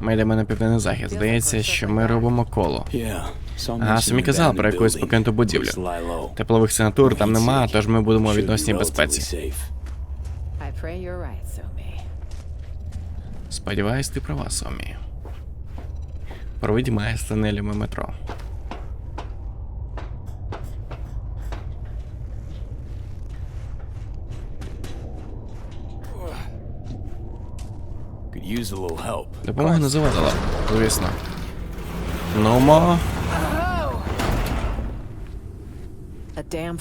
Ми йдемо на південний захід. Здається, що ми робимо коло. А самі казали про якусь покинуту будівлю. Теплових сигнатур там нема, тож ми будемо у відносній безпеці. Сподіваюсь, ти права, Сомі. Проведь з тунелями метро. Допомога не завадила, звісно. Нумо, A damn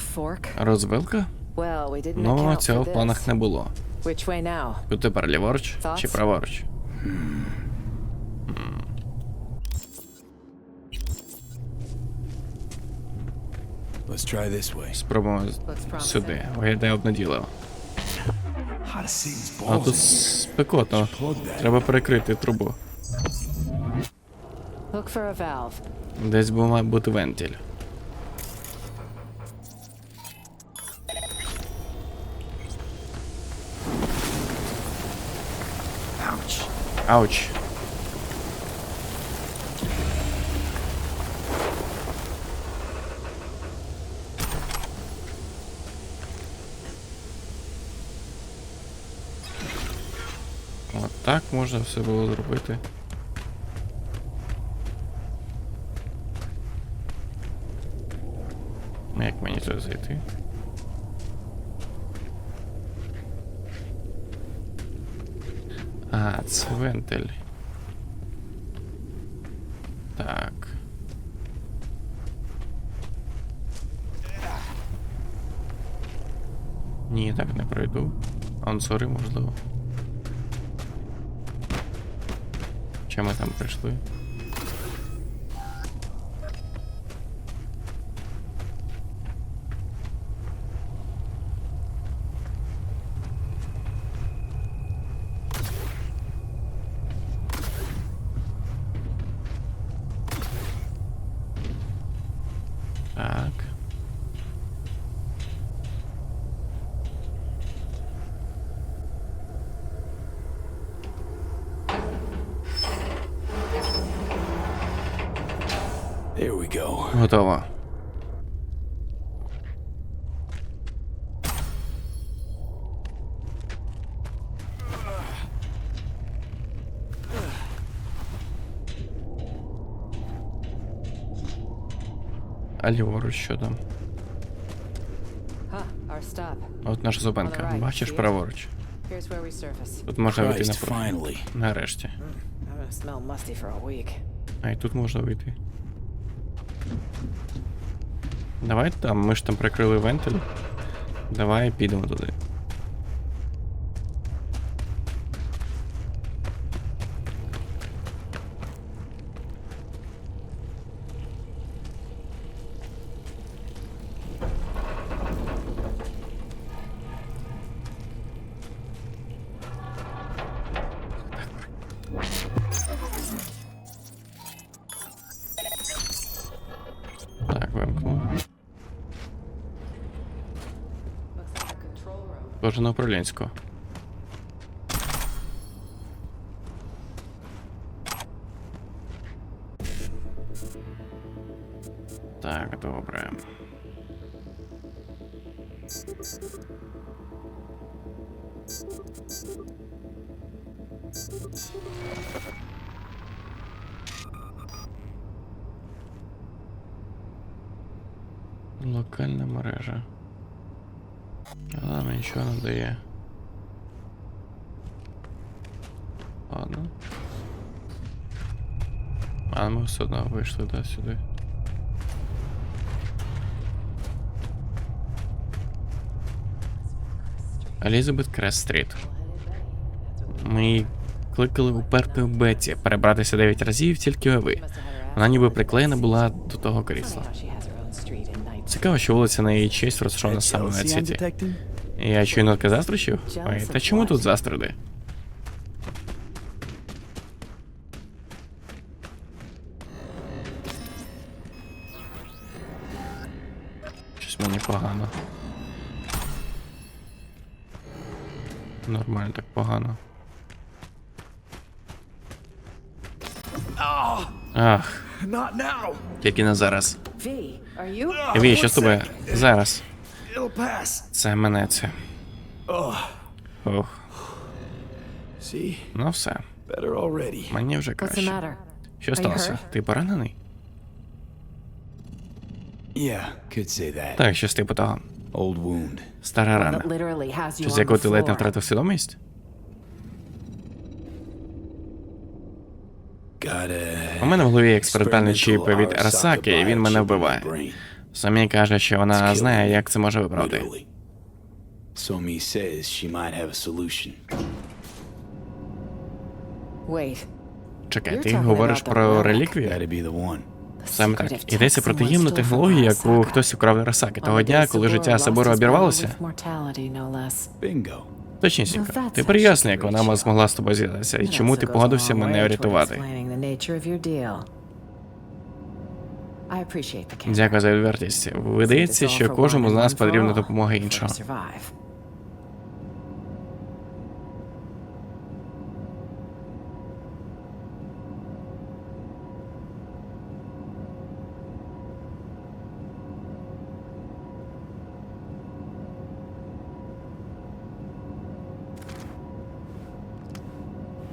розвилка? Well, we didn't Ну, цього в планах не було. Which way now? Тут тепер ліворуч чи праворуч? Let's try this way. Спробуємо сюди. Виглядає обнадійливо. А тут спекотно. Треба перекрити трубу. Десь би має бути вентиль. Ауч. От так можна все було зробити. Як мені туди зайти? А, це вентиль. Так. Ні, так не пройду. Ансори, можливо. Чи ми там прийшли? Готово. А ліворуч що там? От наша зупинка. Бачиш праворуч. Тут можна вийти на. Нарешті. А і тут можна вийти. Давай там, ми ж там прикрили вентиль. Давай підемо туди. Control room. Тоже на управлінську. Так, добре. Нам дає. Ладно. А ми все одно вийшли да, сюди. Елізабет Крест Стріт. Ми кликали у перпі Беті перебратися 9 разів, тільки ви. Вона ніби приклеєна була до того крісла. Цікаво, що вулиця на її честь розташована саме на Сіті. Я щойно застрочив? Ой, та чому тут застради? Щось мені погано. Нормально так погано. Ах, Not now. тільки не зараз. Ві, що з тобою? Зараз. It'll pass. Це. Ох, ну все. Мені вже краще. Що сталося? Ти поранений? Yeah, could say that. Так, щось типу того. Стара рана. That literally has you Чи з якого ти ледь не втратив свідомість? У мене в голові експериментальний чіп від Арасаки, і він мене вбиває. Самі каже, що вона знає, як це може виправити. Somi says she might have a solution. Wait. Чекай, ти говориш про реліквію? Саме так. Йдеться про таємну технологію, яку хтось украв On того дня, коли життя Сабуру обірвалося. Точнісінько. Ти that's як вона змогла з тобою зв'язатися, і чому ти погодився мене врятувати. Дякую за відвертість. Видається, що кожному з нас потрібна допомога іншого.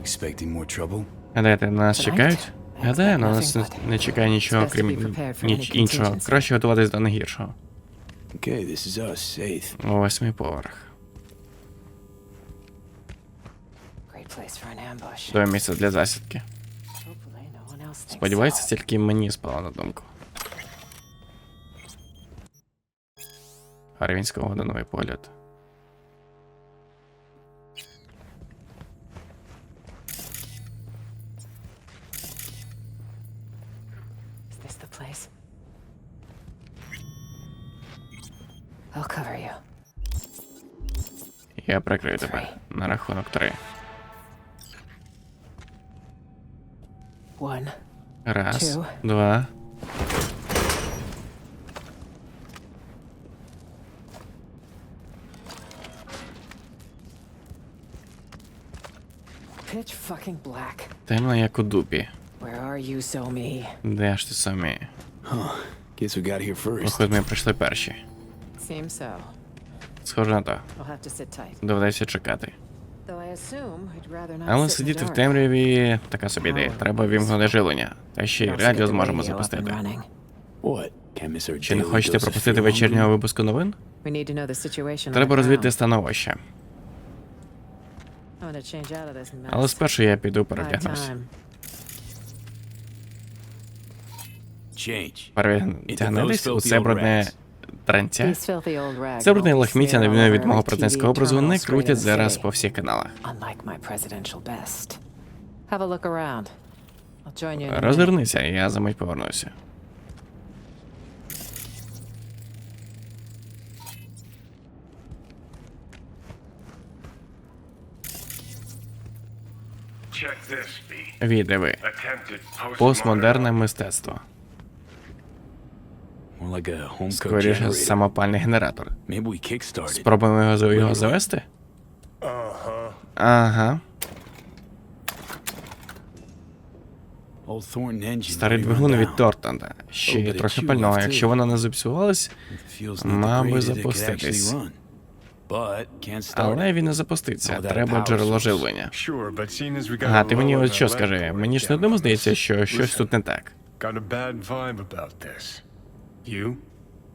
Expecting more trouble? Гадаєте, нас чекають? Гадаю, на нас не- не чекає нічого, крім ніч іншого. Краще готуватись до найгіршого. Okay, this is us, Eighth. Восьмий поверх. До місце для засідки. Сподіваюся, тільки мені спало на думку. Гарвінського годиновий погляд. Я прикрию тебе на рахунок три. Раз, два. Темно, як у дупі. Де ж ти самі? Guess we got here first. Виходь, ми прийшли перші. Seems so. Схоже на то. Доведеться чекати. Але сидіти в темряві така собі ідея. Треба вімкнути жилення. Та ще й радіо зможемо запустити. Чи не хочете пропустити вечірнього випуску новин? Треба розвідати становище. Але спершу я піду перевдягнусь. time. У це брудне rags Це брудне лахміття, на відміну від мого президентського образу, не крутять зараз по всіх каналах. Розвернися, я за мить повернуся. Attempted Постмодерне мистецтво. More like a home cooked Скоріше самопальний генератор. Maybe we kickstarted. Спробуємо його, його завести? Ага. Old Thornton engine. Старий двигун від. Тортанда. Ще й трохи пального. Якщо воно не it could запуститись. але він не запуститься. Треба джерело живлення. Ага, ти мені от що скажи? Мені ж не одному здається, що щось тут не так. You?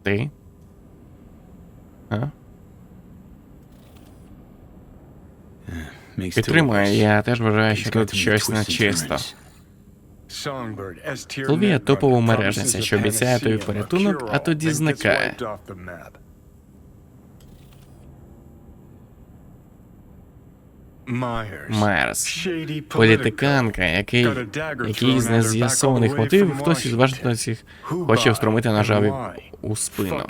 Ти? А? Us. я теж вважаю, що тут щось нечисто. Соловія топова мережниця, що обіцяє тобі порятунок, а тоді зникає. Майерс. Політиканка, який, який з нез'ясованих мотивів хтось із. Вашингтонців хоче встромити and ножа у спину.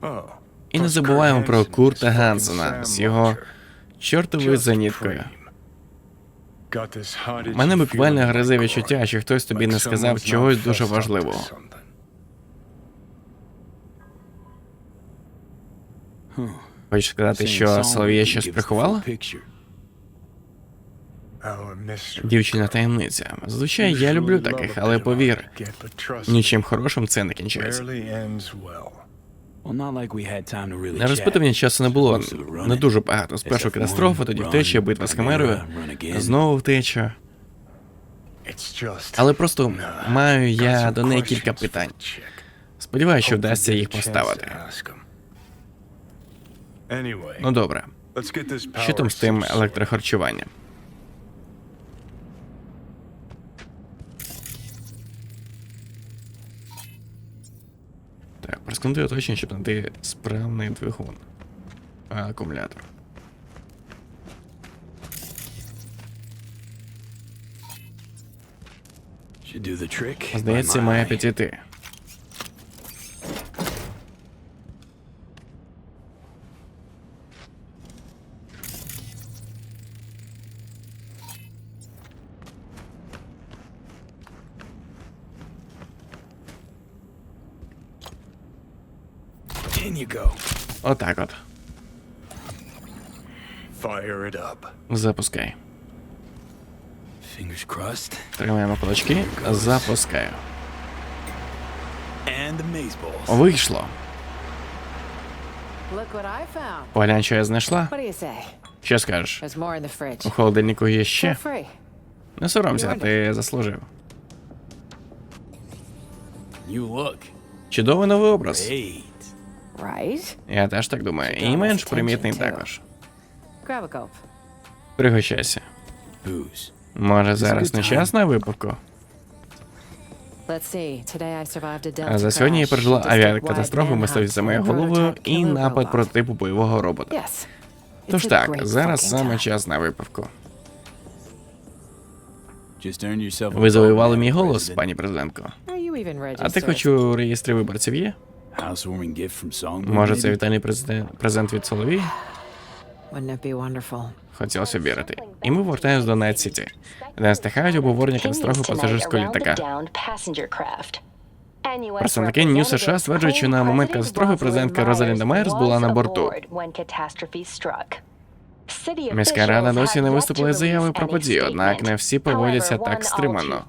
Oh, І не забуваємо про Курта Гансена з його чортовою заніткою. Мене буквально гризе відчуття, що хтось тобі не сказав чогось дуже важливого. Хочеш сказати, що Соловія щось приховала? Дівчина таємниця. Зазвичай я люблю таких, але повір, нічим хорошим це не кінчається. На розпитування часу не було не дуже багато. Спершу катастрофа, тоді втеча, битва з химерою, знову втеча. Але просто маю я до неї кілька питань. Сподіваюся, що вдасться їх поставити. Ну добре, що там з тим електрохарчуванням? Так, проскануй оточення, щоб знайти справний двигун. А, акумулятор. Здається, має підійти. Отак от. Fire it up. Запускай. Fingers crossed. Тримаємо кулачки. Запускаю. And. Вийшло. Look what I found. Поглянь, що я знайшла. What do you say? Що скажеш? There's more in the У холодильнику є ще. Не соромся, ти заслужив. You look. Чудовий новий образ. Great. Я теж так думаю. І менш примітний також. Пригощайся. Може, зараз не час на випивку? А за сьогодні я пережила авіакатастрофу, мисливість за моєю головою і напад прототипу бойового робота. Тож так, зараз саме час на випивку. Ви завоювали мій голос, пані президентко. А ти хоч у реєстрі виборців є? Може, це вітальний президент, презент від Соловії? Wouldn't it be wonderful? Хотілося вірити. І ми повертаємось до Найт Сіті, де не стихають обговорення катастрофи пасажирського літака. Представники Нью США стверджують, що на момент катастрофи президентка Розалінда Майерс була на борту. Міська рада досі не виступила із заявою про події, однак не всі поводяться так стримано.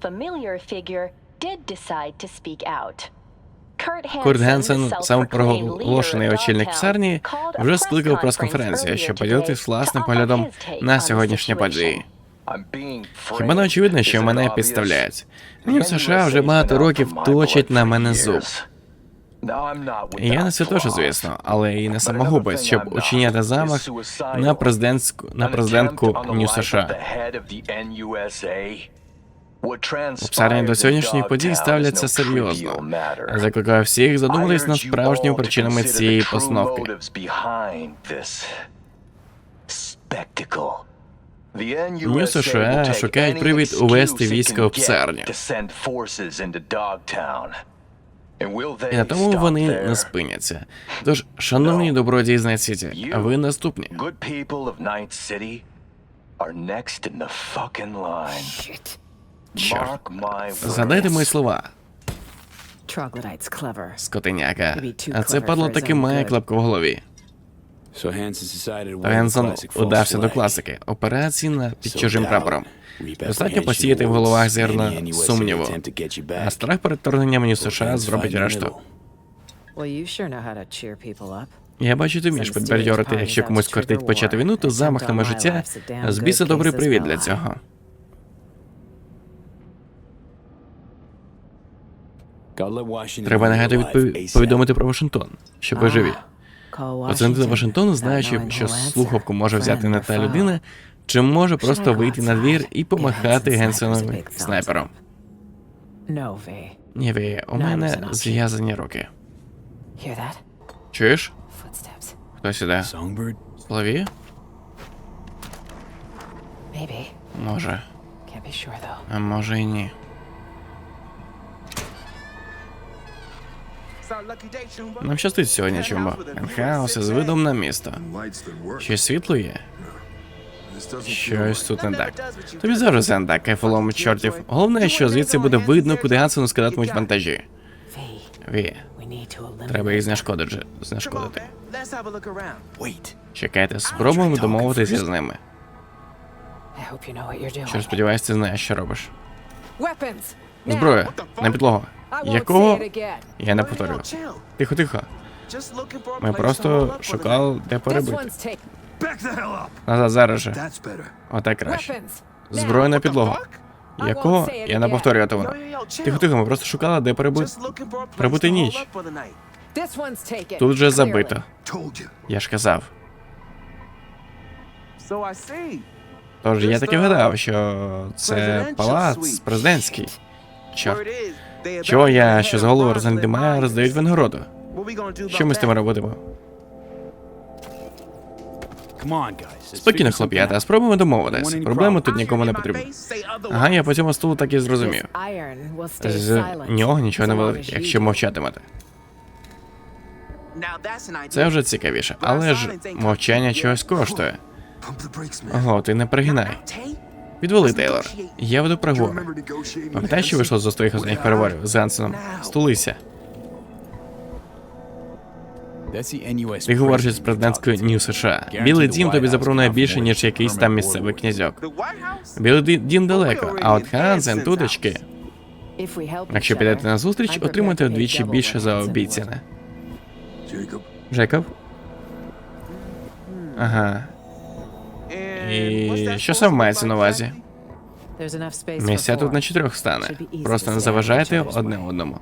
Курт Генсен, самопроголошений очільник псарні, вже скликав прес-конференцію, щоб поділитись власним поглядом на сьогоднішні події. Хіба не очевидно, що мене підставляють? Ні, США вже багато років точать на мене зуб. Я не святоша, звісно, але і не самогубець, щоб учиняти замах на президентську на президентку Нью США. У псарні до сьогоднішніх подій ставляться серйозно. Закликаю всіх задуматись над справжніми причинами цієї постановки. Нью США шукають привід увести війська в псарню. І на тому вони не спиняться. Тож, шановні добродії з Найт Сіті, ви наступні. Shit. Чорт. Згадайте мої слова, скотиняка. А це падло таки має клепку в голові. The Генсон удався до класики. Операції на під чужим прапором. Достатньо посіяти в головах зерна сумніву. А страх перед вторгненням Нью США зробить решту. Я бачу, ти вмієш підбадьорити, якщо комусь кортить почати війну, то замах на моє життя з біса добрий привід для цього. Треба негайно повідомити про Вашингтон, що ви живі. До Вашингтону, знаючи, що слухавку може взяти не та людина, чи може просто вийти на двір і помахати Генсенові снайпером. Ні, ви, у мене зв'язані руки. Чуєш? Хтось іде? Songbird? Може. А може і ні. Нам щастить сьогодні, чумбо. Хаос із видом на місто. Ще світло є? Щось тут не так. Тобі завжди не так, кайфолом чортів. Головне, що звідси буде видно, куди Гансену скидатимуть вантажі. Ві, треба їх знешкодити. знешкодити. Чекайте, спробуємо домовитися з ними. Що ж, сподіваюсь, ти знаєш, що робиш. Зброя, на підлогу. Якого? Я не повторю. Тихо, тихо. Ми просто шукали, де перебити. Назад зараз же. Отак краще. Зброю на підлогу. Якого? Я не повторювати воно. Тихо, тихо, ми просто шукали, де перебити. Прибути ніч. Тут вже забито. Я ж казав. Тож я таки вгадав, що це палац президентський. Чорт. Чого я, що з голову Bonds роздають винагороду? Що ми з тим let's Спокійно, хлоп'ята, спробуємо домовитись. Проблеми тут нікому не otherwise. Ага, я по цьому столу так і зрозумів. З нього нічого не you якщо мовчатимете. Це вже цікавіше, але ж мовчання чогось коштує. Ого, ти не перегинай. Tay? Відвали, Тейлор. Я веду переговори. Пам'ятаєш, що вийшло з останніх останніх переговорів з Ансеном? Стулися. Ти говориш з президентською Нью. США. Білий дім тобі запропонує більше, ніж якийсь там місцевий князьок. Білий дім далеко, а от Хансен туточки. Якщо підете на зустріч, отримаєте вдвічі більше за обіцяне. Джекоб? Ага. І що саме мається на увазі? Місця тут на чотирьох стане. Просто не заважайте одне одному.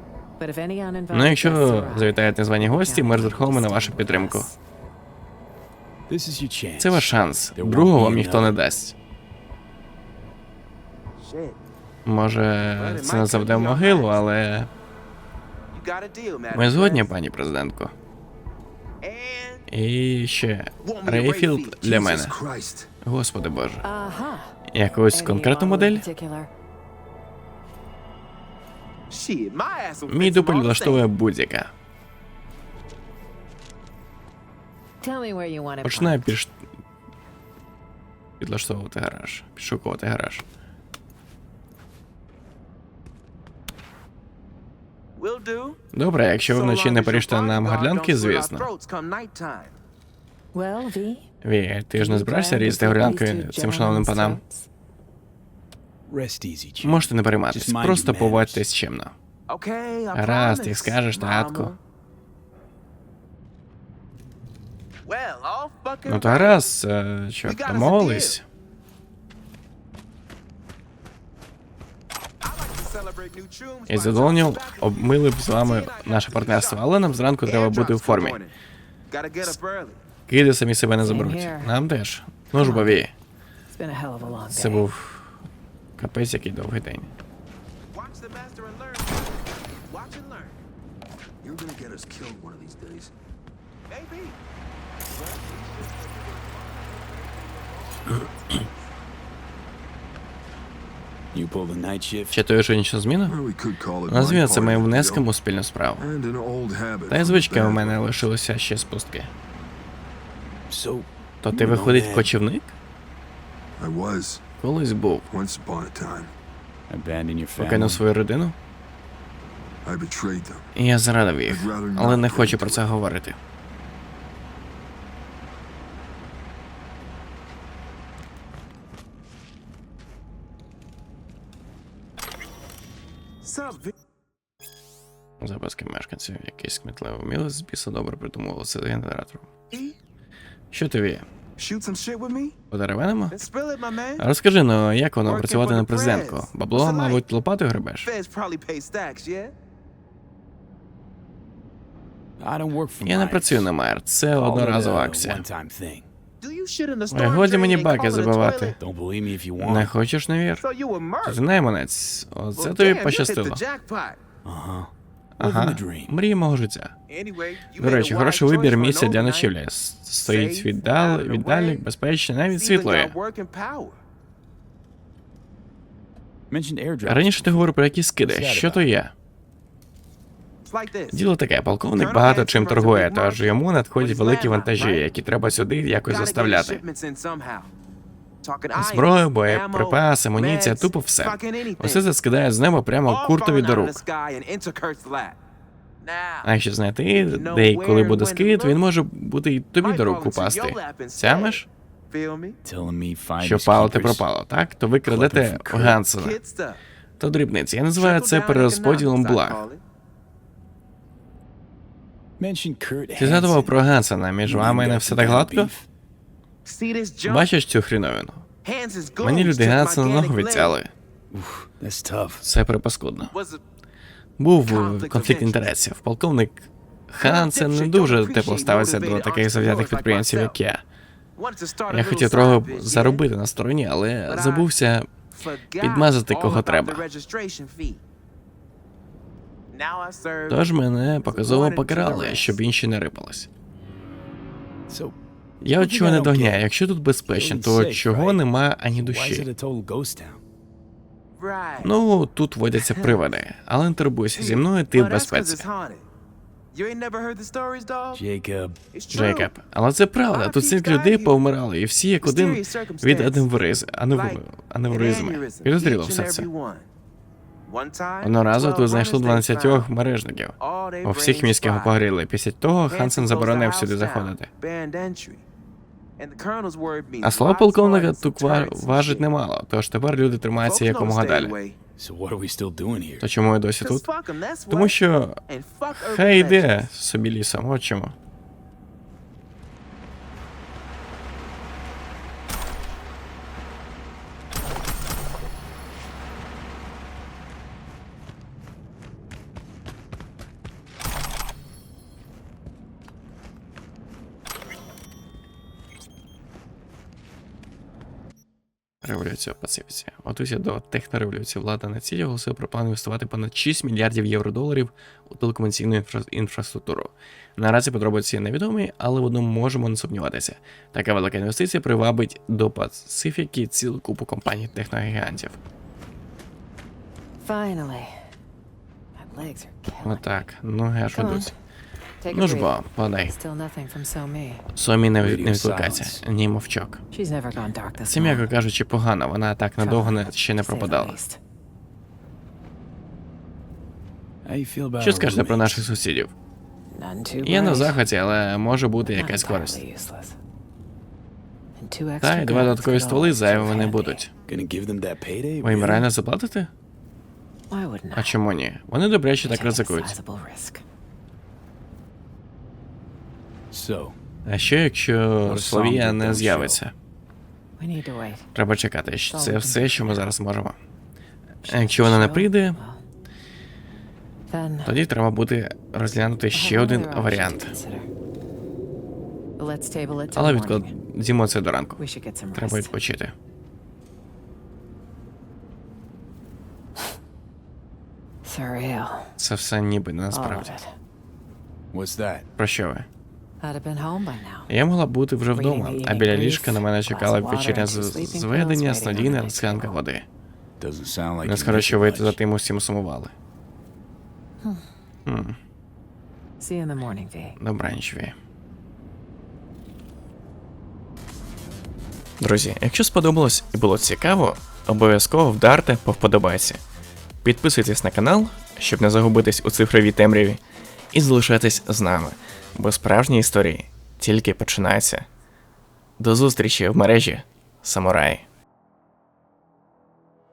Ну, якщо завітаєте незвані гості, ми розраховуємо на вашу підтримку. Це ваш шанс. Другого вам ніхто не дасть. Може, це не заведе в могилу, але ми згодні, пані президентко. І ще Рейфілд для мене. Господи Боже. Якусь конкретну модель? Мій дупель влаштовує будь-яка. Починаю піш... підлаштовувати гараж, підшукувати гараж. Добре, якщо ви вночі не поріжте нам горлянки, звісно. Ві, ти ж не збираєшся різати two цим шановним панам? Можете не mind просто поводьтесь чимно. Promise, як скажеш, татку. Ну то right. гаразд, е, чорт, домовились. І задоволенням обмили б з вами наше партнерство, але нам зранку треба бути у формі. Киди самі себе не заберуть. Нам теж. Ну ж бо, Ві, It's been a hell of a long це був капець який довгий день. Watch the master and learn. Watch and learn. You're gonna get us killed one of these days. Maybe. You pull the night shift. Чи то що нічну зміну? Назвімо це моїм внеском у спільну справу. Та й the у мене boys. лишилося ще з пустки. So, То ти виходить кочівник? I was, Колись був. once upon a time. abandon your family. Покинув свою родину, I betrayed them. і я зрадив їх, але не хочу про це говорити. Записки мешканців, якийсь кмітливий вмілець з біса добре придумував це генератором. Що me? Подеревенимо? Розкажи, ну як воно працювати на президентку? Бабло, мабуть, лопатою гребеш? Я не працюю на мер, це одноразова акція. Ой, годі мені баки забивати. Не хочеш, не вір? Ти найманець. Оце тобі пощастило. Uh-huh. Ага, мрії мого життя. До речі, хороший вибір місця для ночівлі. Стоїть віддал, віддалік, безпечно, навіть світло є. Раніше ти говорив про якісь скиди. Що то є? Діло таке, полковник багато чим торгує, тож йому надходять великі вантажі, які треба сюди якось заставляти. Зброю, боєприпаси, амуніція, тупо все. Усе це скидає з неба прямо куртові до рук. А якщо знайти, де і коли буде скид, він може бути і тобі до рук упасти. Finders Що пало, те пропало, так? То ви крадете Гансена. То дрібниці. Я називаю це перерозподілом благ. Ти згадував про Гансена, між вами не все так гладко? Бачиш цю хріновину? Мені люди took my Гансена organic ногу відтяли. Це припаскудно. Був конфлікт інтересів. Полковник Хансен не дуже тепло ставиться до таких завзятих підприємців, як я. Я хотів трохи заробити на стороні, але забувся підмазати кого треба. the registration fee. Now I serve Тож мене показово покарали, щоб інші не рипались. Я от чого не догняю, якщо тут безпечно, то чого нема ані душі? Ну, тут водяться приводи, але не турбуйся, зі мною ти в безпеці. Джейкоб, але це правда, тут стільки людей повмирали, і всі як один від аневриз, анев... аневризми. Підозріло все це. Одного разу тут знайшли 12 мережників. У всіх міських погоріли. Після того Хансен заборонив сюди заходити. А слова полковника тут ва- важить немало, тож тепер люди тримаються якомога далі. То чому я досі тут? Тому що хай йде собі лісом, от чому. Революція Пацифіці. Готуйся до технореволюції. Влада на цілі оголосила про план інвестувати понад 6 мільярдів євро доларів у телекомунікаційну інфра- інфраструктуру. Наразі подробиці невідомі, але в одному можемо не сумніватися. Така велика інвестиція привабить до Пацифіки цілу купу компаній техногігантів. Отак, ноги аж ведуть. Ну ж бо, подай. Сомі не, не відкликається. Ні, мовчок. Це, м'яко кажучи, погано, вона так надовго не, ще не пропадала. Що скажете про наших сусідів? Я на захваті, але може бути якась користь. Та й два додаткові стволи зайвими не будуть. Ви їм реально заплатите? А чому ні? Вони добряче так ризикують. А що якщо Словія не з'явиться? Треба чекати. Це все, що ми зараз можемо. Якщо вона не прийде, тоді треба буде розглянути ще один варіант. Але відкладімо це до ранку. Треба відпочити. Це все ніби не насправді. Про що ви? Я могла б бути вже вдома, а біля ліжка на мене чекала two зведення, снодійна склянка води. Не скажу, що it ви за тим усім сумували. Добраніч, Ві. Друзі, якщо сподобалось і було цікаво, обов'язково вдарте по вподобайці. Підписуйтесь на канал, щоб не загубитись у цифровій темряві, і залишайтесь з нами, бо справжні історії тільки починаються. До зустрічі в мережі, самураї!